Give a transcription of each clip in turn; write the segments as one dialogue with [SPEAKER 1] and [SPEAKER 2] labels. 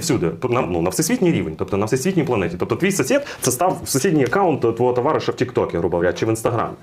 [SPEAKER 1] всюди, на, ну, на всесвітній рівень, тобто на всесвітній планеті. Тобто твій сусід це став сусідній аккаунт твого товариша в Тіктокі, грубо говоря, чи в Інстаграмі.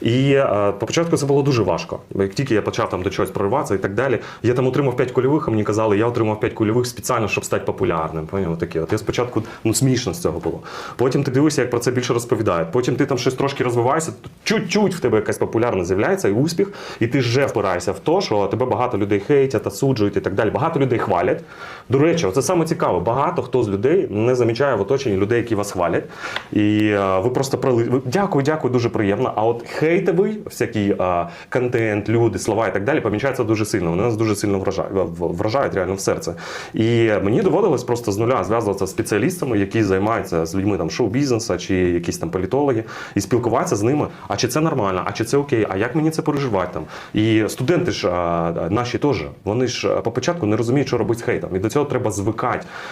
[SPEAKER 1] І е, по початку це було дуже важко. Як тільки я почав там до чогось прориватися і так далі, я там отримав 5 кульових, а мені казали, я отримав 5 кульових спеціально, щоб стати популярним. Поняв? Таке. От я спочатку ну, смішно з цього було. Потім ти дивишся, як про це більше розповідають. Потім ти там щось трошки розвиваєшся, чуть-чуть в тебе якась популярність з'являється і успіх, і ти вже впираєшся в те, що тебе багато людей хейтять, осуджують і так далі. Багато людей хвалять. До речі, це саме цікаво. Багато хто з людей не замічає в оточенні людей, які вас хвалять. І е, ви просто прили... Дякую, дякую, дуже приємно. А от хейтовий, всякий е, контент, люди, слова і так далі, помічається дуже сильно. Вони нас дуже сильно вражають, вражають реально в серце. І мені доводилось просто з нуля зв'язуватися з спеціалістами, які займаються з людьми там шоу-бізнесу чи якісь там політологи, і спілкуватися з ними. А чи це нормально, а чи це окей, а як мені це переживати там? І студенти ж а, наші теж, вони ж а, по початку не розуміють, що робити з хейтом. І до цього треба звикати.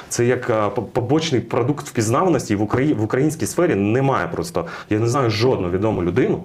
[SPEAKER 1] Це як по- побочний продукт впізнаваності в Україні в українській сфері немає просто. Я не знаю жодну відому людину.